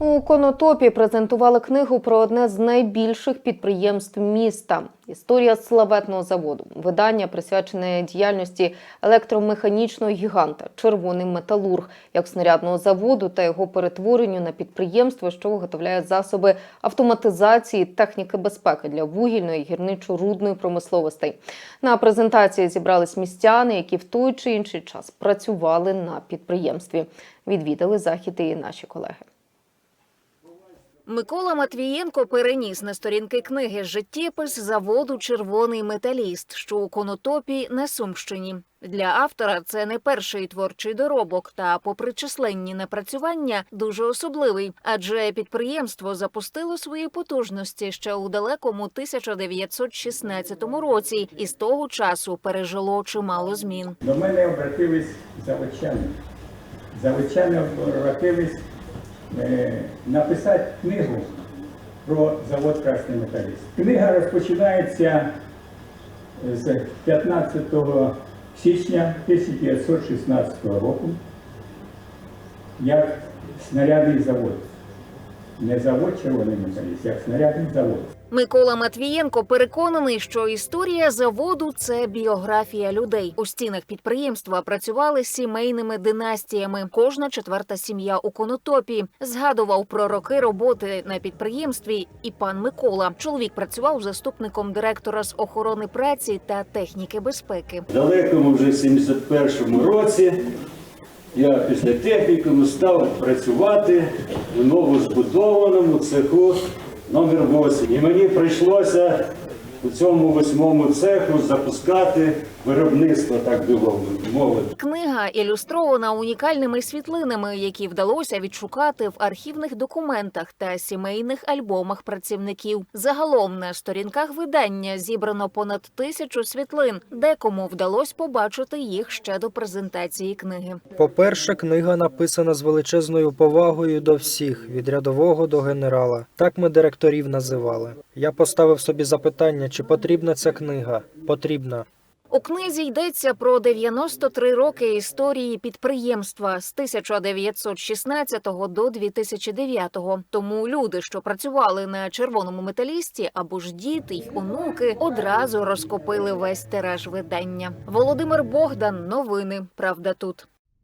У Конотопі презентували книгу про одне з найбільших підприємств міста. Історія славетного заводу. Видання присвячене діяльності електромеханічного гіганта Червоний металург як снарядного заводу та його перетворенню на підприємство, що виготовляє засоби автоматизації техніки безпеки для вугільної гірничо-рудної промисловостей. На презентації зібрались містяни, які в той чи інший час працювали на підприємстві. Відвідали захід і наші колеги. Микола Матвієнко переніс на сторінки книги життєпис заводу Червоний металіст, що у Конотопі на Сумщині. Для автора це не перший творчий доробок, та, попри численні напрацювання, дуже особливий, адже підприємство запустило свої потужності ще у далекому 1916 році, і з того часу пережило чимало змін. До мене обратились заводчани. Заводчани обратились написати книгу про завод Красний Металіст. Книга розпочинається з 15 січня 1916 року як снарядний завод. Не завод червоний металіст, як снарядний завод. Микола Матвієнко переконаний, що історія заводу це біографія людей. У стінах підприємства працювали сімейними династіями. Кожна четверта сім'я у конотопі згадував про роки роботи на підприємстві. І пан Микола чоловік працював заступником директора з охорони праці та техніки безпеки. Далекому вже 71-му році я після технікуму став працювати в новозбудованому цеху номер 8. І мені прийшлося у цьому восьмому цеху запускати виробництво, так би мовити. Книга ілюстрована унікальними світлинами, які вдалося відшукати в архівних документах та сімейних альбомах працівників. Загалом на сторінках видання зібрано понад тисячу світлин, декому вдалося побачити їх ще до презентації книги. По-перше, книга написана з величезною повагою до всіх, від рядового до генерала. Так ми директорів називали. Я поставив собі запитання, чи потрібна ця книга. Потрібна. У книзі йдеться про 93 роки історії підприємства з 1916 до 2009. Тому люди, що працювали на червоному металісті, або ж діти й онуки, одразу розкопили весь тираж видання. Володимир Богдан. Новини. Правда тут.